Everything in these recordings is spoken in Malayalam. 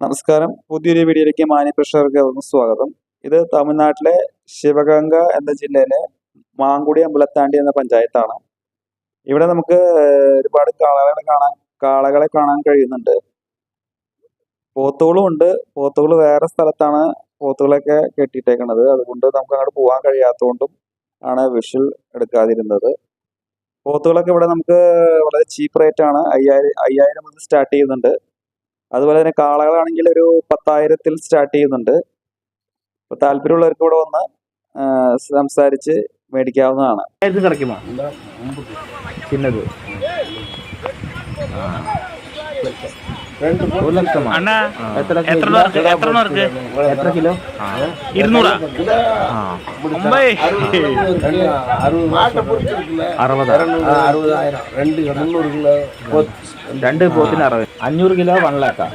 നമസ്കാരം. പുതിയൊരു വീഡിയോയിലേക്ക് മാന്യപ്രേക്ഷകർക്ക് ഏവർക്കും സ്വാഗതം. ഇത് തമിഴ്നാട്ടിലെ ശിവഗംഗ എന്ന ജില്ലയിലെ മാങ്കുടി അമ്പലത്താണ്ടി എന്ന പഞ്ചായത്താണ്. ഇവിടെ നമുക്ക് ഒരുപാട് കാളകളെ കാണാൻ കാളകളെ കാണാൻ കഴിയുന്നുണ്ട്. പോത്തുകളും ഉണ്ട്. പോത്തുകൾ വേറെ സ്ഥലത്താണ് പോത്തുകളൊക്കെ കെട്ടിയിട്ടേക്കുന്നത് അതുകൊണ്ട് നമുക്ക് അങ്ങോട്ട് പോകാൻ കഴിയാത്തതുകൊണ്ടും ആണ് വിഷൽ എടുക്കാതിരുന്നത്. പോത്തുകളൊക്കെ ഇവിടെ നമുക്ക് വളരെ ചീപ്പ് റേറ്റ് ആണ് അയ്യായിരം അയ്യായിരം മുതൽ സ്റ്റാർട്ട് ചെയ്യുന്നുണ്ട്. അതുപോലെ തന്നെ കാളകളാണെങ്കിൽ ഒരു പത്തായിരത്തിൽ സ്റ്റാർട്ട് ചെയ്യുന്നുണ്ട്. അപ്പൊ താല്പര്യമുള്ളവർക്ക് ഇവിടെ വന്ന് സംസാരിച്ച് മേടിക്കാവുന്നതാണ്. ചിന്നത് ஒரு லட்சமா? அண்ணா எத்தனை எத்தனை எத்தனை இருக்கு? எத்தனை கிலோ? இருநூறா? ஆ. மும்பை அறுபதா. அறுபதாயிரம். ரெண்டு முந்நூறு கிலோ ரெண்டு போத்தின அறுபது. அஞ்சூறு கிலோ ஒன் லேக்கா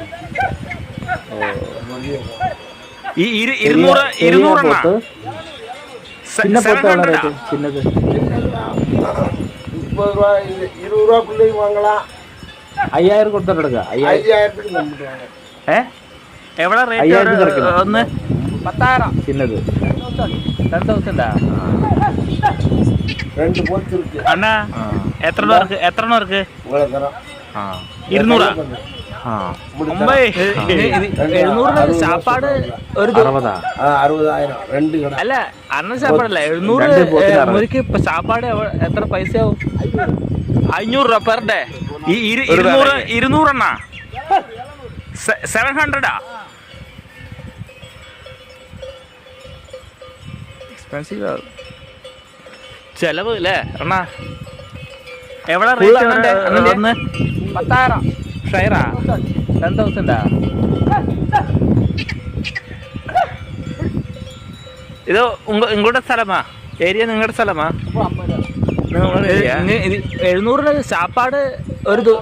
இருநூறு இருநூறுண்ணா? போத்து. சின்ன போத்து எவ்வளோ 700 ரேட்டு சின்னது. முப்பது ரூபா இருபது ரூபாக்குள்ளேயும் வாங்கலாம். അയ്യായിരം കൊടുത്തിട്ടെടുക്കുക അയ്യായിരം. ഏ? ഒന്ന്? ചിന്നത് അണ്ണാ എത്ര പേർക്ക് എത്ര പേർക്ക് ഇരുന്നൂറാ? സാപ്പാട് ഒരു അല്ല അന്ന സാപ്പാടല്ല എഴുന്നൂറ് സാപ്പാട് എത്ര പൈസ ആവും അഞ്ഞൂറ് രൂപ പെർ ഡേ. ഈ ഇരുന്നൂറ് ഇരുന്നൂറെണ്ണ? സെവൻ ഹൺഡ്രഡാ എക്സ്പെൻസീവ് ചെലവ് അല്ലേ അണ്ണാ എവിടെ റേറ്റ് പത്തായിരം. ഷെയറാ? ടെൻ തൗസൻഡാ ഇത് ഇങ്ങോട്ടെ സ്ഥലമാ? ഏരിയ നിങ്ങളുടെ സ്ഥലമാ? എഴുന്നൂറിന് ചാപ്പാട് ഒരു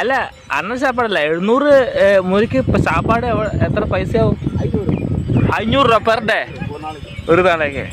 അല്ല അന്ന സാപ്പാടല്ല. എഴുന്നൂറ് മുരിക്ക് മുറിക്ക് സാപ്പാട് എത്ര പൈസയാവും? അഞ്ഞൂറ്. രൂപ പെർ ഡേ ഒരു നാളേക്ക്.